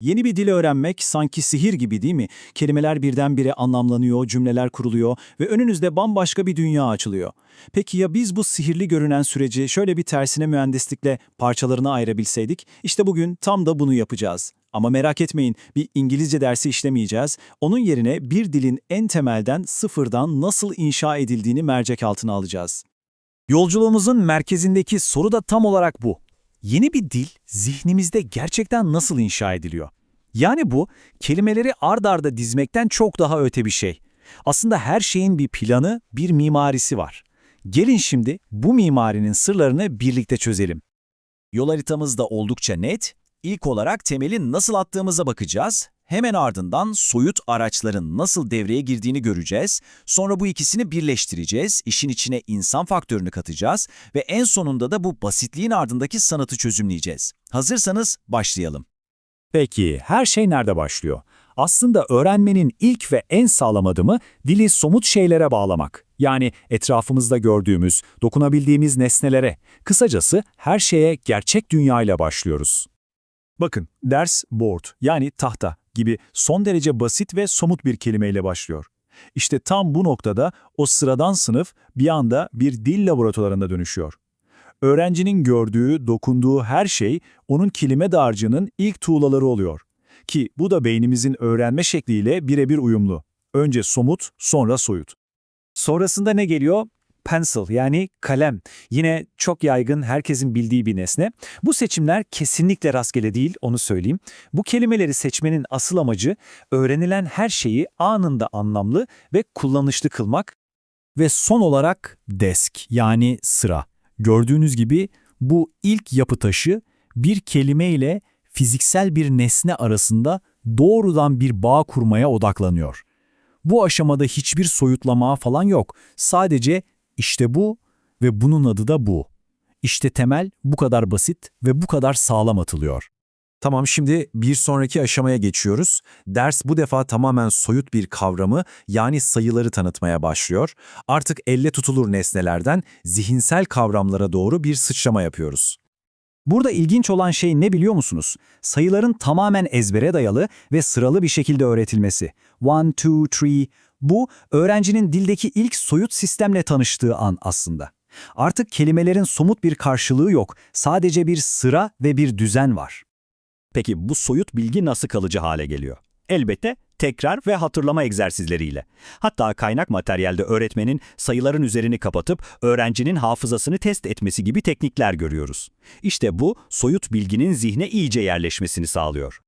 Yeni bir dil öğrenmek sanki sihir gibi değil mi? Kelimeler birdenbire anlamlanıyor, cümleler kuruluyor ve önünüzde bambaşka bir dünya açılıyor. Peki ya biz bu sihirli görünen süreci şöyle bir tersine mühendislikle parçalarına ayırabilseydik? İşte bugün tam da bunu yapacağız. Ama merak etmeyin, bir İngilizce dersi işlemeyeceğiz. Onun yerine bir dilin en temelden sıfırdan nasıl inşa edildiğini mercek altına alacağız. Yolculuğumuzun merkezindeki soru da tam olarak bu. Yeni bir dil zihnimizde gerçekten nasıl inşa ediliyor? Yani bu kelimeleri ard arda dizmekten çok daha öte bir şey. Aslında her şeyin bir planı, bir mimarisi var. Gelin şimdi bu mimarinin sırlarını birlikte çözelim. Yol haritamız da oldukça net. İlk olarak temeli nasıl attığımıza bakacağız. Hemen ardından soyut araçların nasıl devreye girdiğini göreceğiz. Sonra bu ikisini birleştireceğiz, işin içine insan faktörünü katacağız ve en sonunda da bu basitliğin ardındaki sanatı çözümleyeceğiz. Hazırsanız başlayalım. Peki her şey nerede başlıyor? Aslında öğrenmenin ilk ve en sağlam adımı dili somut şeylere bağlamak. Yani etrafımızda gördüğümüz, dokunabildiğimiz nesnelere. Kısacası her şeye gerçek dünyayla başlıyoruz. Bakın, ders board yani tahta gibi son derece basit ve somut bir kelimeyle başlıyor. İşte tam bu noktada o sıradan sınıf bir anda bir dil laboratuvarına dönüşüyor. Öğrencinin gördüğü, dokunduğu her şey onun kelime dağarcığının ilk tuğlaları oluyor. Ki bu da beynimizin öğrenme şekliyle birebir uyumlu. Önce somut, sonra soyut. Sonrasında ne geliyor? Pencil yani kalem. Yine çok yaygın, herkesin bildiği bir nesne. Bu seçimler kesinlikle rastgele değil, onu söyleyeyim. Bu kelimeleri seçmenin asıl amacı öğrenilen her şeyi anında anlamlı ve kullanışlı kılmak. Ve son olarak desk yani sıra. Gördüğünüz gibi bu ilk yapı taşı bir kelime ile fiziksel bir nesne arasında doğrudan bir bağ kurmaya odaklanıyor. Bu aşamada hiçbir soyutlama falan yok. Sadece işte bu ve bunun adı da bu. İşte temel bu kadar basit ve bu kadar sağlam atılıyor. Tamam şimdi bir sonraki aşamaya geçiyoruz. Ders bu defa tamamen soyut bir kavramı yani sayıları tanıtmaya başlıyor. Artık elle tutulur nesnelerden zihinsel kavramlara doğru bir sıçrama yapıyoruz. Burada ilginç olan şey ne biliyor musunuz? Sayıların tamamen ezbere dayalı ve sıralı bir şekilde öğretilmesi. One, two, three. Bu, öğrencinin dildeki ilk soyut sistemle tanıştığı an aslında. Artık kelimelerin somut bir karşılığı yok. Sadece bir sıra ve bir düzen var. Peki bu soyut bilgi nasıl kalıcı hale geliyor? Elbette tekrar ve hatırlama egzersizleriyle. Hatta kaynak materyalde öğretmenin sayıların üzerini kapatıp öğrencinin hafızasını test etmesi gibi teknikler görüyoruz. İşte bu soyut bilginin zihne iyice yerleşmesini sağlıyor.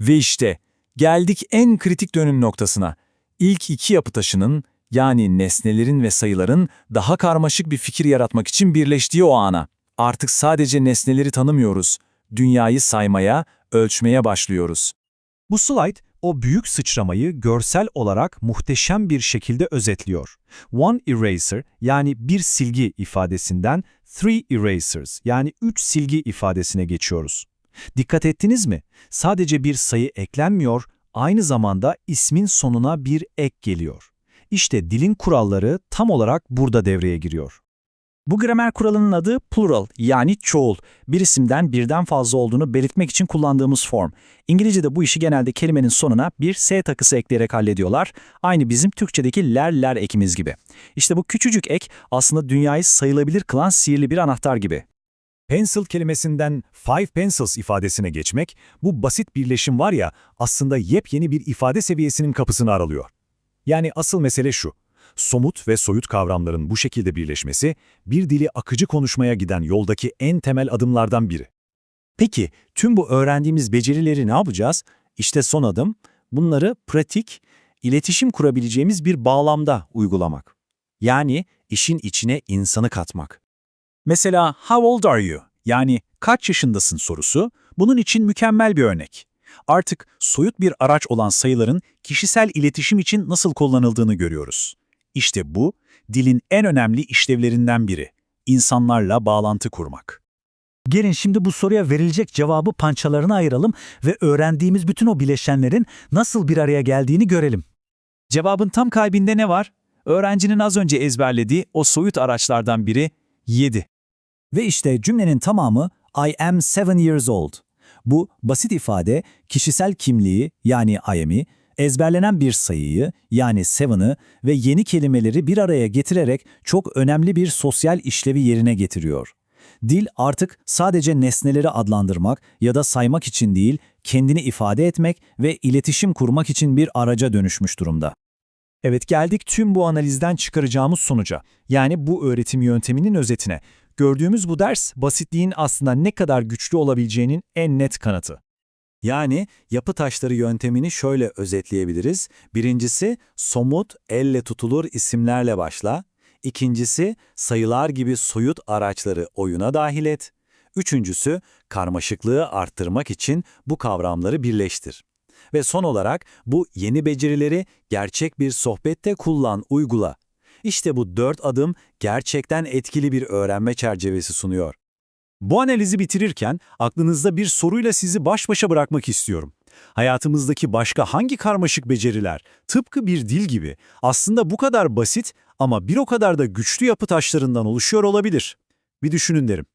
Ve işte geldik en kritik dönüm noktasına. İlk iki yapı taşının yani nesnelerin ve sayıların daha karmaşık bir fikir yaratmak için birleştiği o ana. Artık sadece nesneleri tanımıyoruz. Dünyayı saymaya, ölçmeye başlıyoruz. Bu slide o büyük sıçramayı görsel olarak muhteşem bir şekilde özetliyor. One eraser yani bir silgi ifadesinden three erasers yani üç silgi ifadesine geçiyoruz. Dikkat ettiniz mi? Sadece bir sayı eklenmiyor, aynı zamanda ismin sonuna bir ek geliyor. İşte dilin kuralları tam olarak burada devreye giriyor. Bu gramer kuralının adı plural yani çoğul. Bir isimden birden fazla olduğunu belirtmek için kullandığımız form. İngilizce'de bu işi genelde kelimenin sonuna bir S takısı ekleyerek hallediyorlar. Aynı bizim Türkçedeki ler ler ekimiz gibi. İşte bu küçücük ek aslında dünyayı sayılabilir kılan sihirli bir anahtar gibi. Pencil kelimesinden five pencils ifadesine geçmek, bu basit birleşim var ya aslında yepyeni bir ifade seviyesinin kapısını aralıyor. Yani asıl mesele şu, somut ve soyut kavramların bu şekilde birleşmesi, bir dili akıcı konuşmaya giden yoldaki en temel adımlardan biri. Peki tüm bu öğrendiğimiz becerileri ne yapacağız? İşte son adım bunları pratik, iletişim kurabileceğimiz bir bağlamda uygulamak. Yani işin içine insanı katmak. Mesela how old are you? Yani kaç yaşındasın sorusu bunun için mükemmel bir örnek. Artık soyut bir araç olan sayıların kişisel iletişim için nasıl kullanıldığını görüyoruz. İşte bu, dilin en önemli işlevlerinden biri. İnsanlarla bağlantı kurmak. Gelin şimdi bu soruya verilecek cevabı pançalarına ayıralım ve öğrendiğimiz bütün o bileşenlerin nasıl bir araya geldiğini görelim. Cevabın tam kalbinde ne var? Öğrencinin az önce ezberlediği o soyut araçlardan biri 7. Ve işte cümlenin tamamı I am seven years old. Bu basit ifade kişisel kimliği yani I am'i, ezberlenen bir sayıyı yani seven'ı ve yeni kelimeleri bir araya getirerek çok önemli bir sosyal işlevi yerine getiriyor. Dil artık sadece nesneleri adlandırmak ya da saymak için değil, kendini ifade etmek ve iletişim kurmak için bir araca dönüşmüş durumda. Evet geldik tüm bu analizden çıkaracağımız sonuca. Yani bu öğretim yönteminin özetine. Gördüğümüz bu ders basitliğin aslında ne kadar güçlü olabileceğinin en net kanıtı. Yani yapı taşları yöntemini şöyle özetleyebiliriz. Birincisi somut, elle tutulur isimlerle başla. İkincisi sayılar gibi soyut araçları oyuna dahil et. Üçüncüsü karmaşıklığı arttırmak için bu kavramları birleştir. Ve son olarak bu yeni becerileri gerçek bir sohbette kullan, uygula. İşte bu dört adım gerçekten etkili bir öğrenme çerçevesi sunuyor. Bu analizi bitirirken aklınızda bir soruyla sizi baş başa bırakmak istiyorum. Hayatımızdaki başka hangi karmaşık beceriler, tıpkı bir dil gibi, aslında bu kadar basit ama bir o kadar da güçlü yapı taşlarından oluşuyor olabilir? Bir düşünün derim.